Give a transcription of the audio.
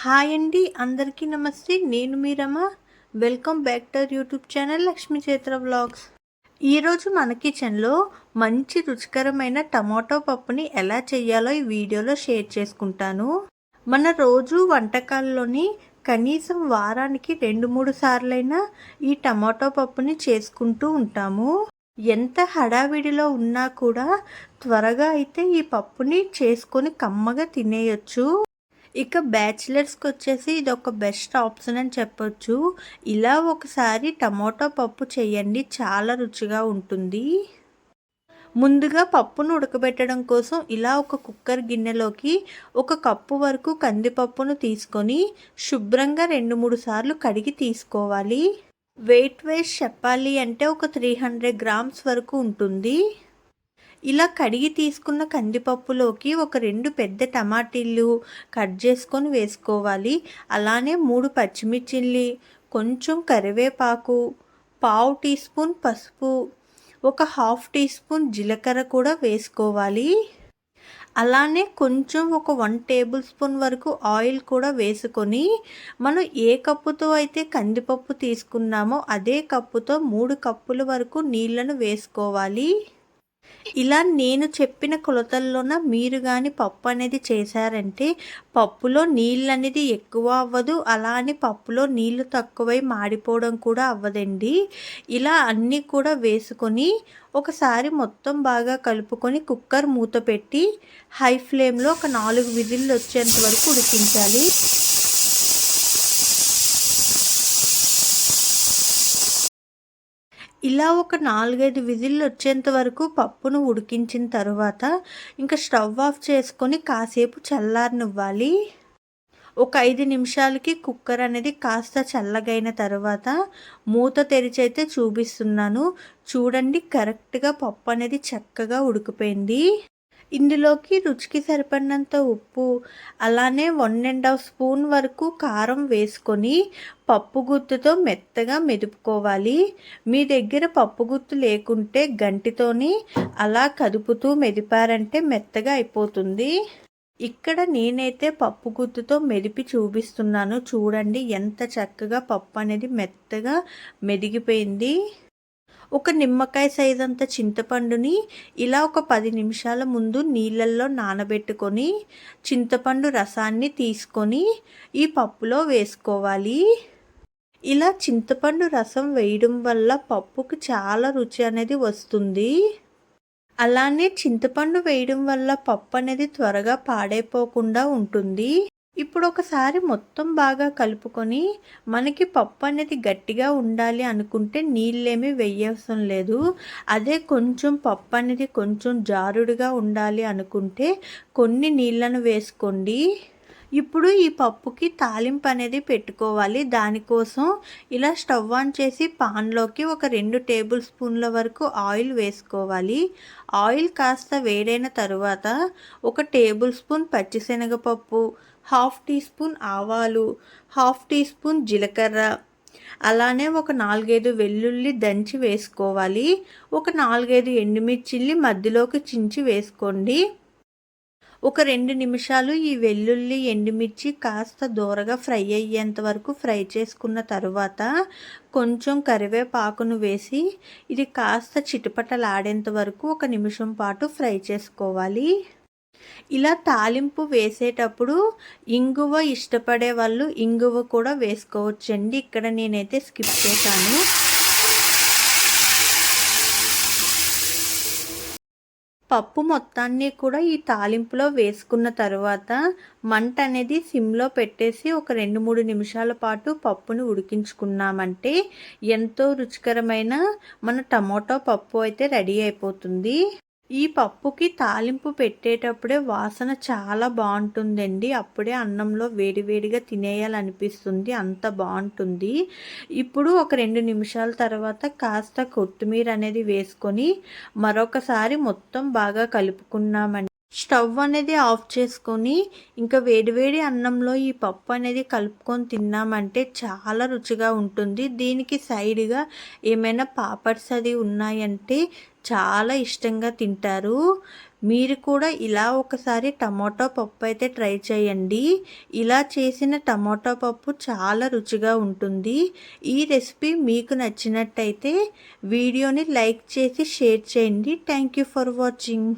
Hi అండి అందరికీ నమస్తే. నేను Meeramma welcome back to YouTube channel Lakshmi Chetra vlogs ఈరోజు మన కిచెన్లో మంచి రుచికరమైన టమాటో పప్పుని ఎలా చేయాలో ఈ వీడియోలో షేర్ చేసుకుంటాను. మన రోజు వంటకాల్లోని కనీసం వారానికి రెండు మూడు సార్లైనా ఈ టమాటో పప్పుని చేసుకుంటూ ఉంటాము. ఎంత హడావిడిలో ఉన్నా కూడా త్వరగా అయితే ఈ పప్పుని చేసుకొని కమ్మగా తినేయొచ్చు. ఇక బ్యాచిలర్స్కి వచ్చేసి ఇది ఒక బెస్ట్ ఆప్షన్ అని చెప్పొచ్చు. ఇలా ఒకసారి టమోటా పప్పు చేయండి చాలా రుచిగా ఉంటుంది. ముందుగా పప్పును ఉడకబెట్టడం కోసం ఇలా ఒక కుక్కర్ గిన్నెలోకి ఒక కప్పు వరకు కందిపప్పును తీసుకొని శుభ్రంగా రెండు మూడు సార్లు కడిగి తీసుకోవాలి. వెయిట్ వేస్ట్ చెప్పాలి అంటే ఒక త్రీ హండ్రెడ్ గ్రామ్స్ వరకు ఉంటుంది. ఇలా కడిగి తీసుకున్న కందిపప్పులోకి ఒక రెండు పెద్ద టమాటీలు కట్ చేసుకొని వేసుకోవాలి. అలానే మూడు పచ్చిమిర్చిల్లి కొంచెం కరివేపాకు పావు టీ స్పూన్ పసుపు ఒక హాఫ్ టీ స్పూన్ జీలకర్ర కూడా వేసుకోవాలి. అలానే కొంచెం ఒక వన్ టేబుల్ స్పూన్ వరకు ఆయిల్ కూడా వేసుకొని మనం ఏ కప్పుతో అయితే కందిపప్పు తీసుకున్నామో అదే కప్పుతో మూడు కప్పుల వరకు నీళ్ళను వేసుకోవాలి. ఇలా నేను చెప్పిన కొలతల్లోన మీరు కానీ పప్పు అనేది చేశారంటే పప్పులో నీళ్ళు అనేది ఎక్కువ అవ్వదు. అలా అని పప్పులో నీళ్ళు తక్కువై మాడిపోవడం కూడా అవ్వదండి. ఇలా అన్నీ కూడా వేసుకొని ఒకసారి మొత్తం బాగా కలుపుకొని కుక్కర్ మూత పెట్టి హై ఫ్లేమ్లో ఒక నాలుగు విజిల్లు వచ్చేంత వరకు ఉడికించాలి. ఇలా ఒక నాలుగైదు విజిల్లు వచ్చేంత వరకు పప్పును ఉడికించిన తర్వాత ఇంకా స్టవ్ ఆఫ్ చేసుకొని కాసేపు చల్లారనివ్వాలి. ఒక ఐదు నిమిషాలకి కుక్కర్ అనేది కాస్త చల్లగైన తర్వాత మూత తెరిచైతే చూపిస్తున్నాను. చూడండి కరెక్ట్గా పప్పు అనేది చక్కగా ఉడికిపోయింది. ఇందులోకి రుచికి సరిపడినంత ఉప్పు అలానే వన్ అండ్ హాఫ్ స్పూన్ వరకు కారం వేసుకొని పప్పు గుత్తుతో మెత్తగా మెదుపుకోవాలి. మీ దగ్గర పప్పు గుత్తు లేకుంటే గంటితోని అలా కదుపుతూ మెదిపారంటే మెత్తగా అయిపోతుంది. ఇక్కడ నేనైతే పప్పు గుత్తుతో మెదిపి చూపిస్తున్నాను. చూడండి ఎంత చక్కగా పప్పు అనేది మెత్తగా మెదిగిపోయింది. ఒక నిమ్మకాయ సైజ్ అంత చింతపండుని ఇలా ఒక పది నిమిషాల ముందు నీళ్ళల్లో నానబెట్టుకొని చింతపండు రసాన్ని తీసుకొని ఈ పప్పులో వేసుకోవాలి. ఇలా చింతపండు రసం వేయడం వల్ల పప్పుకి చాలా రుచి అనేది వస్తుంది. అలానే చింతపండు వేయడం వల్ల పప్పు అనేది త్వరగా పాడైపోకుండా ఉంటుంది. ఇప్పుడు ఒకసారి మొత్తం బాగా కలుపుకొని మనకి పప్పు అనేది గట్టిగా ఉండాలి అనుకుంటే నీళ్ళేమీ వేయవసరం లేదు. అదే కొంచెం పప్పు అనేది కొంచెం జారుడుగా ఉండాలి అనుకుంటే కొన్ని నీళ్ళను వేసుకోండి. ఇప్పుడు ఈ పప్పుకి తాలింపు అనేది పెట్టుకోవాలి. దానికోసం ఇలా స్టవ్ ఆన్ చేసి పాన్లోకి ఒక రెండు టేబుల్ స్పూన్ల వరకు ఆయిల్ వేసుకోవాలి. ఆయిల్ కాస్త వేడైన తరువాత ఒక టేబుల్ స్పూన్ పచ్చిశనగపప్పు హాఫ్ టీ స్పూన్ ఆవాలు హాఫ్ టీ స్పూన్ జీలకర్ర. అలానే ఒక నాలుగైదు వెల్లుల్లి దంచి వేసుకోవాలి. ఒక నాలుగైదు ఎండుమిర్చిల్ని మధ్యలోకి చించి వేసుకోండి. ఒక రెండు నిమిషాలు ఈ వెల్లుల్లి ఎండుమిర్చి కాస్త దూరగా ఫ్రై అయ్యేంత వరకు ఫ్రై చేసుకున్న తర్వాత కొంచెం కరివేపాకును వేసి ఇది కాస్త చిటపటలాడేంత వరకు ఒక నిమిషం పాటు ఫ్రై చేసుకోవాలి. ఇలా తాలింపు వేసేటప్పుడు ఇంగువ ఇష్టపడే వాళ్ళు ఇంగువ కూడా వేసుకోవచ్చండి. ఇక్కడ నేనైతే స్కిప్ చేశాను. పప్పు మొత్తాన్ని కూడా ఈ తాలింపులో వేసుకున్న తర్వాత మంట అనేది సిమ్లో పెట్టేసి ఒక రెండు మూడు నిమిషాల పాటు పప్పును ఉడికించుకున్నామంటే ఎంతో రుచికరమైన మన టమోటో పప్పు అయితే రెడీ అయిపోతుంది. ఈ పప్పుకి తాలింపు పెట్టేటప్పుడే వాసన చాలా బాగుంటుందండి. అప్పుడే అన్నంలో వేడివేడిగా తినేయాలనిపిస్తుంది. అంత బాగుంటుంది. ఇప్పుడు ఒక రెండు నిమిషాల తర్వాత కాస్త కొత్తిమీర అనేది వేసుకొని మరొకసారి మొత్తం బాగా కలుపుకున్నామండి. స్టవ్ అనేది ఆఫ్ చేసుకొని ఇంకా వేడివేడి అన్నంలో ఈ పప్పు అనేది కలుపుకొని తిన్నామంటే చాలా రుచిగా ఉంటుంది. దీనికి సైడ్గా ఏమైనా పాపడ్స్ అది ఉన్నాయంటే చాలా ఇష్టంగా తింటారు. మీరు కూడా ఇలా ఒకసారి టమాటో పప్పు అయితే ట్రై చేయండి. ఇలా చేసిన టమాటో పప్పు చాలా రుచిగా ఉంటుంది. ఈ రెసిపీ మీకు నచ్చినట్టయితే వీడియోని లైక్ చేసి షేర్ చేయండి. Thank you for watching.